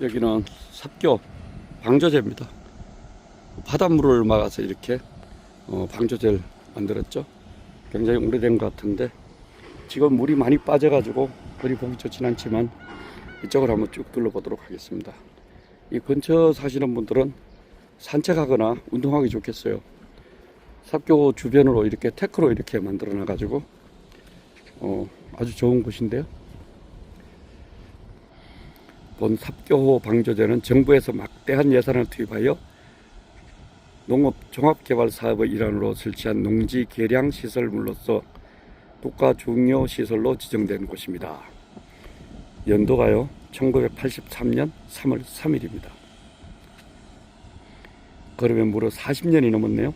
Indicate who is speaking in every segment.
Speaker 1: 여기는 삽교 방조제입니다. 바닷물을 막아서 이렇게 어, 방조제를 만들었죠. 굉장히 오래된 것 같은데 지금 물이 많이 빠져가지고 그리 보기 좋진 않지만 이쪽을 한번 쭉 둘러보도록 하겠습니다. 이 근처 사시는 분들은 산책하거나 운동하기 좋겠어요. 삽교 주변으로 이렇게 테크로 이렇게 만들어 놔가지고 어, 아주 좋은 곳인데요. 본 삽교호 방조제는 정부에서 막대한 예산을 투입하여 농업 종합개발 사업의 일환으로 설치한 농지 개량 시설물로서 국가 중요 시설로 지정된 곳입니다. 연도가요 1983년 3월 3일입니다. 그러면 무려 40년이 넘었네요.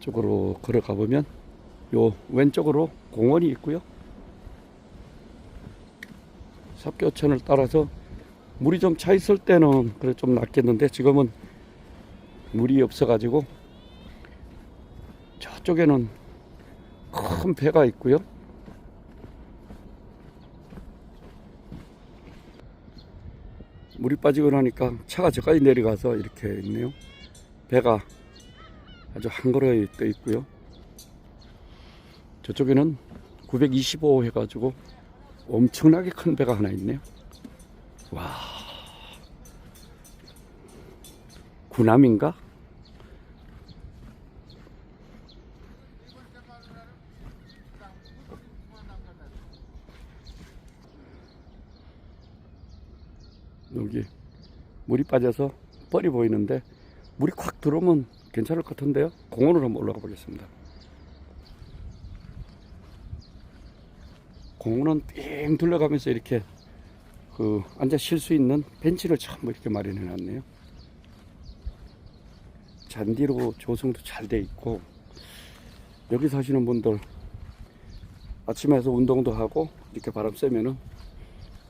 Speaker 1: 쪽으로 걸어가 보면 요 왼쪽으로 공원이 있고요. 삽교천을 따라서 물이 좀 차 있을 때는 그래 좀 낫겠는데 지금은 물이 없어가지고 저쪽에는 큰 배가 있고요. 물이 빠지고 나니까 차가 저까지 내려가서 이렇게 있네요. 배가 아주 한 걸음에 떠 있고요. 저쪽에는 925 해가지고 엄청나게 큰 배가 하나 있네요. 와. 구남인가? 여기 물이 빠져서 뻘이 보이는데 물이 콱 들어오면 괜찮을 것 같은데요. 공원으로 한번 올라가 보겠습니다. 공원은 삥 둘러가면서 이렇게 그 앉아 쉴 수 있는 벤치를 전부 이렇게 마련해 놨네요. 잔디로 조성도 잘 돼 있고 여기 사시는 분들 아침에 서 운동도 하고 이렇게 바람 쐬면은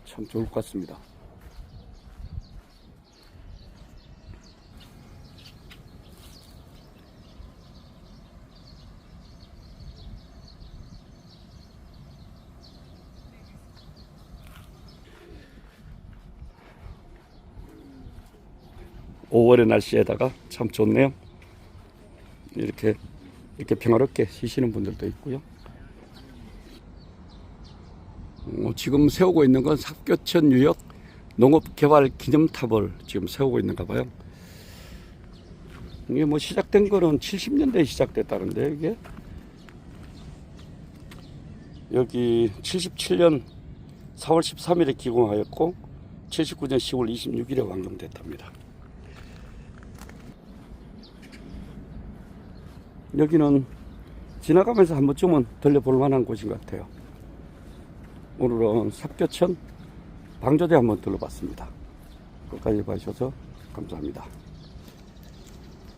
Speaker 1: 참 좋을 것 같습니다. 오월의 날씨에다가 참 좋네요. 이렇게 이렇게 평화롭게 쉬시는 분들도 있고요. 어, 지금 세우고 있는 건 삽교천 유역 농업개발 기념탑을 지금 세우고 있는가 봐요. 이게 뭐 시작된 거는 70년대에 시작됐다는데 이게 여기 77년 4월 13일에 기공하였고 79년 10월 26일에 완공됐답니다. 여기는 지나가면서 한 번쯤은 들려볼 만한 곳인 것 같아요. 오늘은 삽교천 방조대 한번 둘러봤습니다. 끝까지 봐주셔서 감사합니다.